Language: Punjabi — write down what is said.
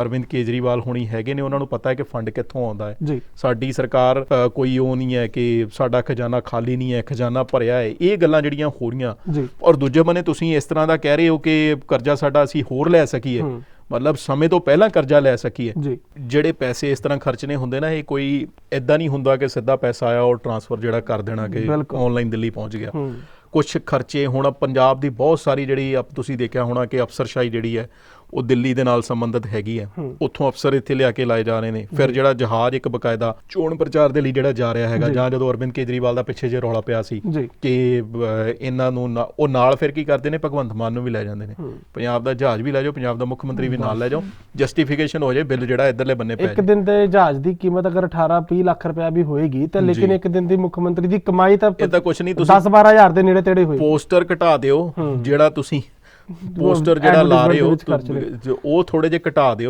ਅਰਵਿੰਦ ਕੇਜਰੀਵਾਲ ਹੋਣੀ ਹੈਗੇ ਨੇ ਉਹਨਾਂ ਨੂੰ ਪਤਾ ਹੈ ਕਿ ਫੰਡ ਕਿੱਥੋਂ ਆਉਂਦਾ ਹੈ। ਸਾਡੀ ਸਰਕਾਰ ਕੋਈ ਉਹ ਨਹੀਂ ਹੈ ਕਿ ਸਾਡਾ ਖਜ਼ਾਨਾ ਖਾਲੀ ਨਹੀਂ ਹੈ ਖਜ਼ਾਨਾ ਭਰਿਆ ਹੈ। ਇਹ ਗੱਲਾਂ ਜਿਹੜੀਆਂ ਹੋ ਰਹੀਆਂ ਔਰ ਦੂਜੇ ਬੰਨੇ ਤੁਸੀਂ ਇਸ ਤਰ੍ਹਾਂ ਦਾ ਕਹਿ ਰਹੇ ਹੋ ਕਿ ਕਰਜ਼ਾ ਸਾਡਾ ਅਸੀਂ ਹੋਰ ਲੈ ਸਕੀਏ। ਮਤਲਬ ਸਮੇਂ ਤੋਂ ਪਹਿਲਾਂ ਕਰਜ਼ਾ ਲੈ ਸਕੀਏ। ਜਿਹੜੇ ਪੈਸੇ ਇਸ ਤਰ੍ਹਾਂ ਖਰਚਨੇ ਹੁੰਦੇ ਨਾ ਇਹ ਕੋਈ ਐਦਾਂ ਨਹੀਂ ਹੁੰਦਾ ਕਿ ਸਿੱਧਾ ਪੈਸਾ ਆਇਆ ਔਰ ਟਰਾਂਸਫਰ ਜਿਹੜਾ ਕਰ ਦੇਣਾ ਕਿ। ਆਨਲਾਈਨ ਦਿੱਲੀ ਪਹੁੰਚ ਗਿਆ। ਕੁਝ ਖਰਚੇ ਹੁਣ ਪੰਜਾਬ ਦੀ ਬਹੁਤ ਸਾਰੀ ਜਿਹੜੀ ਤੁਸੀਂ ਦੇਖਿਆ ਹੋਣਾ ਕਿ ਅਫਸਰਸ਼ਾਹੀ ਜਿਹੜੀ ਹੈ ਉਹ ਦਿੱਲੀ ਦੇ ਨਾਲ ਸੰਬੰਧਿਤ ਹੈਗੀ ਹੈ। ਉੱਥੋਂ ਅਫਸਰ ਇੱਥੇ ਲਿਆ ਕੇ ਲਾਏ ਜਾ ਰਹੇ ਨੇ ਫਿਰ ਜਿਹੜਾ ਜਹਾਜ਼ ਇੱਕ ਬਕਾਇਦਾ ਚੋਣ ਪ੍ਰਚਾਰ ਦੇ ਲਈ ਜਿਹੜਾ ਜਾ ਰਿਹਾ ਹੈਗਾ ਜੀ। ਜਦੋਂ ਅਰਵਿੰਦ ਕੇਜਰੀਵਾਲ ਦਾ ਪਿੱਛੇ ਜੇ ਰੌਲਾ ਪਿਆ ਸੀ ਕਿ ਇਹਨਾਂ ਨੂੰ ਉਹ ਨਾਲ ਫਿਰ ਕੀ ਕਰਦੇ ਨੇ ਭਗਵੰਤ ਮਾਨ ਨੂੰ ਵੀ ਲੈ ਜਾਂਦੇ ਨੇ। ਪੰਜਾਬ ਦਾ ਜਹਾਜ਼ ਵੀ ਲੈ ਜਾਓ ਪੰਜਾਬ ਦਾ ਮੁੱਖ ਮੰਤਰੀ ਵੀ ਨਾਲ ਲੈ ਜਾਓ ਜਸਟੀਫਿਕੇਸ਼ਨ ਹੋ ਜਾਏ ਬਿੱਲ ਜਿਹੜਾ ਇਧਰਲੇ ਬੰਨੇ ਪੈ ਇੱਕ ਦਿਨ ਦੇ ਜਹਾਜ਼ ਦੀ ਕੀਮਤ ਅਗਰ 18 20 ਲੱਖ ਰੁਪਇਆ ਵੀ ਹੋਏਗੀ ਤੇ ਲੇਕਿਨ। ਇੱਕ ਦਿਨ ਦੀ ਮੁੱਖ ਮੰਤਰੀ ਦੀ ਕਮਾਈ ਤਾਂ ਇਹ ਤਾਂ ਕੁਛ ਨਹੀਂ ਤੁਸੀਂ 10 12000 ਦੇ ਨੇੜੇ ਤੇੜੇ ਹੋਈ ਪੋਸਟਰ ਘਟਾ ਦਿਓ। ਜਿਹੜਾ ਤੁਸੀਂ ਪੋਸਟਰ ਜਿਹੜਾ ਲਾ ਰਹੇ ਹੋ ਉਹ ਥੋੜੇ ਜਿਹਾ ਘਟਾ ਦਿਓ